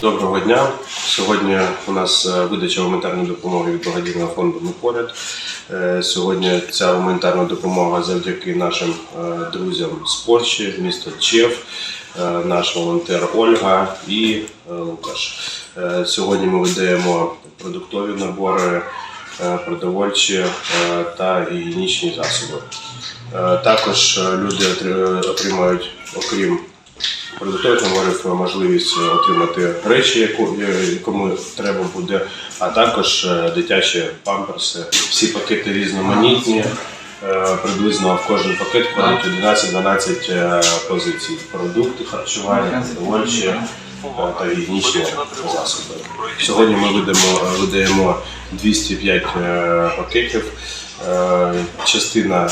Доброго дня. Сьогодні у нас е, видача гуманітарної допомоги від благодійного фонду Ми поряд. Е, Сьогодні ця гуманітарна допомога завдяки нашим е, друзям з Польщі, міста Чев, наш волонтер Ольга і Лукаш. Сьогодні ми видаємо продуктові набори, продовольчі та гігієнічні засоби. Також люди отримають, окрім продуктових наборів, можливість е, отримати речі, яку, е, кому треба буде, а також е, дитячі памперси. Всі пакети різноманітні. Е, Приблизно в кожен пакет входить 11-12 е, позицій. Продукти харчування, продовольчі е, та гігієнічні засоби. Сьогодні ми видаємо, видаємо 205 е, пакетів. Частина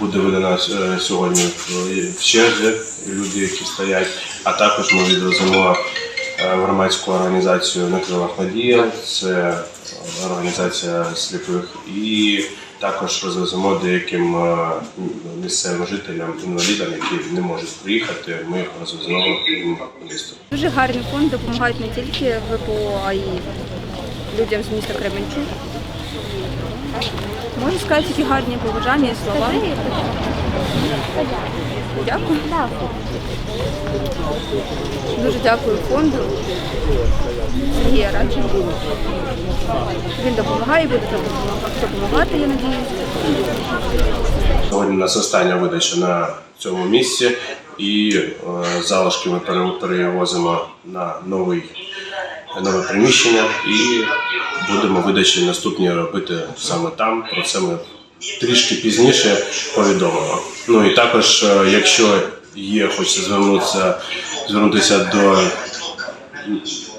буде видана е, сьогодні в- в черзі люди, які стоять. А також ми відвеземо е, громадську організацію на крилах Надія, це е, організація сліпих, і також розвеземо деяким е, місцевим жителям, інвалідам, які не можуть приїхати. Ми їх розвеземо по. Дуже гарний фонд допомагають не тільки ВПО, а й людям з міста Кременчук. Можу сказати тільки гарні побажання і слова. Дякую. Дуже дякую фонду. Сергія Радченко. Він допомагає, буде допомагати, я надіюсь. Сьогодні у нас остання видача на цьому місці, і е, залишки ми пере- перевозимо на новий, нове приміщення і будемо видачі наступні робити саме там. Про це ми трішки пізніше повідомимо. Ну і також, е, якщо є, хочеться звернутися, звернутися до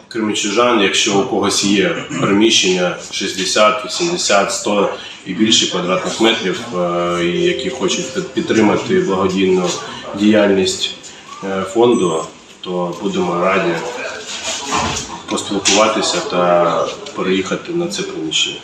кримчужан, якщо у когось є приміщення 60, 80, 100 і більше квадратних метрів, е, які хочуть підтримати благодійну діяльність е, фонду, то будемо раді поспілкуватися та переїхати на це приміщення.